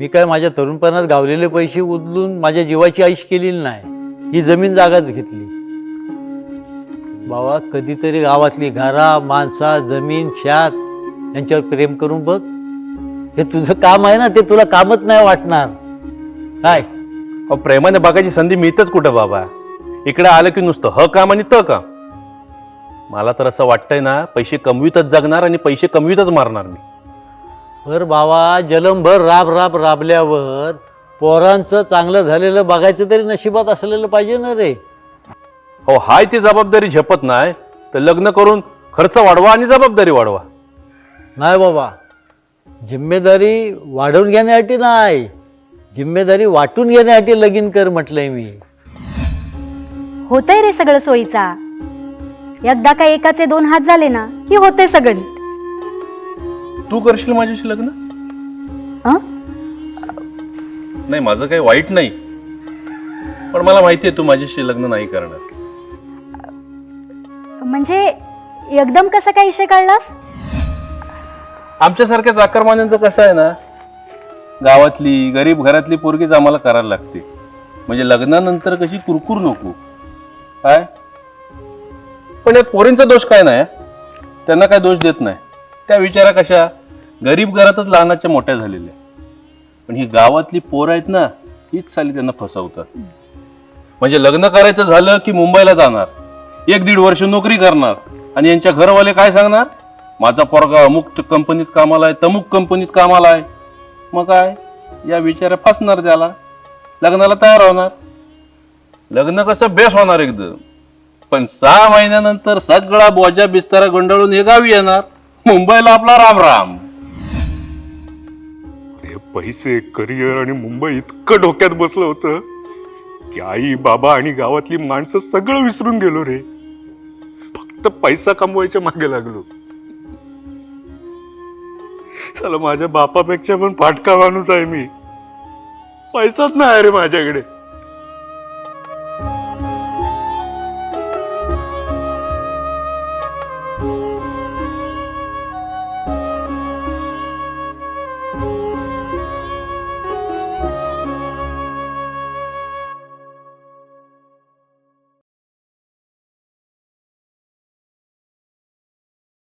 मी काय माझ्या तरुणपणात गावलेले पैसे उदलून माझ्या जीवाची आईश केलेली नाही. ही जमीन जागाच घेतली. बाबा कधीतरी गावातली घरा माणसा जमीन शात यांच्यावर प्रेम करून बघ. हे तुझं काम आहे ना ते तुला कामच नाही वाटणार. काय? अहो, प्रेमाने बघायची संधी मिळतच कुठं बाबा? इकडे आलं की नुसतं ह काम आणि त काम. मला तर असं वाटतंय ना पैसे कमवीतच जगणार आणि पैसे कमवीतच मारणार मी. बर बाबा जलमभर राब राब राबल्यावर पोरांचं चांगलं झालेलं बघायचं तरी नशिबात असलेलं पाहिजे ना रे. हो हाय ती जबाबदारी झेपत नाही तर लग्न करून खर्च वाढवा आणि जबाबदारी वाढवा. नाही बाबा जिम्मेदारी वाढवून घेण्यासाठी नाही जिम्मेदारी वाटून घेण्यासाठी लगीन कर म्हटलंय मी. होतंय रे सगळं सोयीचा. एकदा का एकाचे दोन हात झाले ना की होते सगळं नीट. तू करशील माझ्याशी लग्न? हं? नाही माझं काही वाईट नाही. पण मला माहिती आहे तू माझ्याशी लग्न नाही करणार. म्हणजे एकदम कसं काय विषय काढलास? आमच्यासारख्या चाकरमान्यांचं कसं आहे ना गावातली गरीब घरातली पोरगीच आम्हाला करायला लागते. म्हणजे लग्नानंतर कशी कुरकुर नको. काय? पण यात पोरींचा दोष काय नाही त्यांना काय दोष देत नाही. त्या विचारा कशा? गरीब घरातच लहानाच्या मोठ्या झालेल्या पण ही गावातली पोरं आहेत ना हीच साली त्यांना फसवतात. म्हणजे लग्न करायचं झालं की मुंबईला जाणार. एक दीड वर्ष नोकरी करणार. आणि यांच्या घरवाले काय सांगणार? माझा पोरगा अमुक कंपनीत कामाला आहे तमुक कंपनीत कामाला आहे. मग काय? या विचारा फसणार त्याला. लग्नाला तयार होणार. लग्न कसं बेस होणार एकदम. पण सहा महिन्यानंतर सगळा बोजा बिस्तारा गोंधळून हे गावी येणार. मुंबईला आपला राम राम पैसे करिअर आणि मुंबई इतकं डोक्यात बसलं होतं की आई बाबा आणि गावातली माणसं सगळं विसरून गेलो रे. फक्त पैसा कमवायच्या मागे लागलो. चला माझ्या बापापेक्षा पण फाटका माणूस आहे मी. पैसाच नाही रे माझ्याकडे.